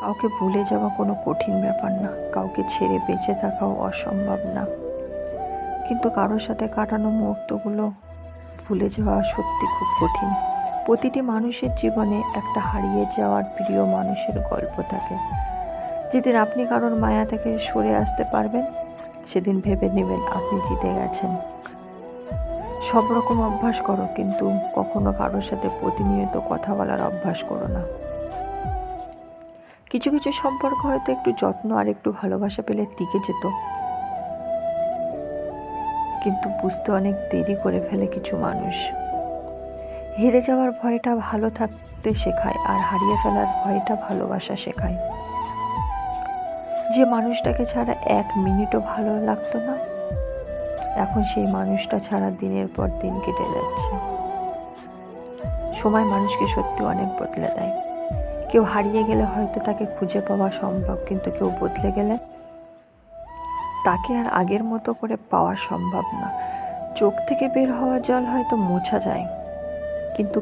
কাউকে ভুলে যাওয়া কোনো কঠিন ব্যাপার না। কাউকে ছেড়ে বেঁচে থাকাও অসম্ভব না। কিন্তু কারোর সাথে কাটানো মুহূর্তগুলো ভুলে যাওয়া সত্যি খুব কঠিন। প্রতিটি মানুষের জীবনে একটা হারিয়ে যাওয়ার প্রিয় মানুষের গল্প থাকে। যেদিন আপনি কারোর মায়া থেকে সরে আসতে পারবেন, সেদিন ভেবে নেবেন আপনি জিতে গেছেন। সব রকম অভ্যাস করো, কিন্তু কখনো কারোর সাথে প্রতিনিয়ত কথা বলার অভ্যাস করো না। কিছু কিছু সম্পর্ক হয়তো একটু যত্ন আর একটু ভালোবাসা পেলে টিকে যেত। কিন্তু বুঝতে অনেক দেরি করে ফেলে কিছু মানুষ। হেরে যাওয়ার ভয়টা ভালো থাকতে শেখায় আর হারিয়ে ফেলার ভয়টা ভালোবাসা শেখায়। যে মানুষটাকে ছাড়া এক মিনিটও ভালো লাগতো না, এখন সেই মানুষটা ছাড়া দিনের পর দিন কেটে যাচ্ছে। সময় মানুষকে সত্যি অনেক বদলে দেয়। কেউ হারিয়ে গেলে হয়তো তাকে খুঁজে পাওয়া সম্ভব, কিন্তু কেউ বদলে গেলে তাকে আর আগের মতো করে পাওয়া সম্ভব না। চোখ থেকে বের হওয়া জল হয়তো মোছা যায়, কিন্তু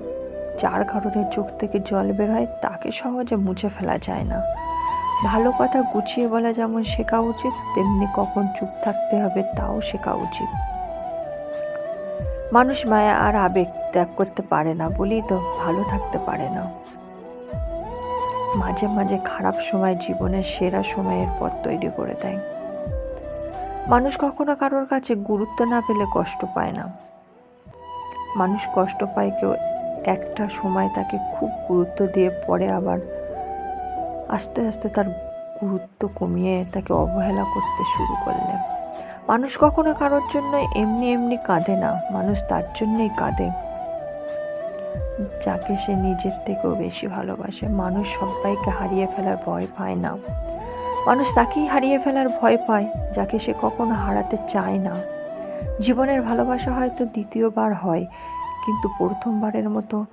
যার কারণে চোখ থেকে জল বের হয় তাকে সহজে মুছে ফেলা যায় না। ভালো কথা গুছিয়ে বলা যেমন শেখা উচিত, তেমনি কখন চুপ থাকতে হবে তাও শেখা উচিত। মানুষ মায়া আর আবেগ ত্যাগ করতে পারে না বলেই তো ভালো থাকতে পারে না। মাঝে মাঝে খারাপ সময় জীবনের সেরা সময়ের পথ তৈরি করে দেয়। মানুষ কখনো কারোর কাছে গুরুত্ব না পেলে কষ্ট পায় না। মানুষ কষ্ট পায় কেউ একটা সময় তাকে খুব গুরুত্ব দিয়ে পরে আবার আস্তে আস্তে তার গুরুত্ব কমিয়ে তাকে অবহেলা করতে শুরু করলে। মানুষ কখনো কারোর জন্য এমনি এমনি কাঁদে না। মানুষ তার জন্যই কাঁদে। যাকে সে নিজের থেকেও বেশি ভালোবাসে। মানুষ সবাইকে হারিয়ে ফেলার ভয় পায় না। মানুষ তাকেই হারিয়ে ফেলার ভয় পায়, যাকে সে কখনো হারাতে চায় না। জীবনের ভালোবাসা হয়তো দ্বিতীয়বার হয়, কিন্তু প্রথমবারের মতো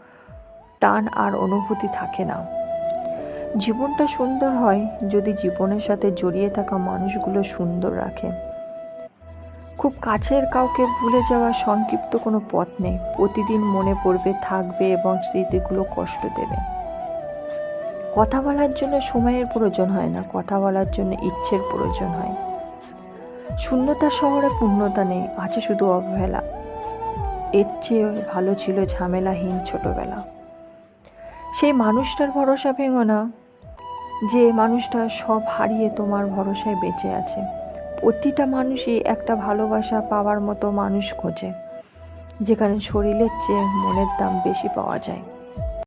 টান আর অনুভূতি থাকে না। জীবনটা সুন্দর হয় যদি জীবনের সাথে জড়িয়ে থাকা মানুষগুলো সুন্দর রাখে। খুব কাছের কাউকে ভুলে যাওয়া সংক্ষিপ্ত কোনো পথ নেই। প্রতিদিন মনে পড়বে, থাকবে এবং স্মৃতিগুলো কষ্ট দেবে। কথা বলার জন্য সময়ের প্রয়োজন হয় না, কথা বলার জন্য ইচ্ছের প্রয়োজন হয়। শূন্যতা শহরে পূর্ণতা নেই, আছে শুধু অবহেলা। এর চেয়ে ভালো ছিল ঝামেলাহীন ছোটবেলা। সেই মানুষটার ভরসা ভেঙো না, যে মানুষটা সব হারিয়ে তোমার ভরসায় বেঁচে আছে। প্রতিটা মানুষই একটা ভালোবাসা পাওয়ার মতো মানুষ খোঁজে, যেখানে শরীরের চেয়ে মনের দাম বেশি পাওয়া যায়।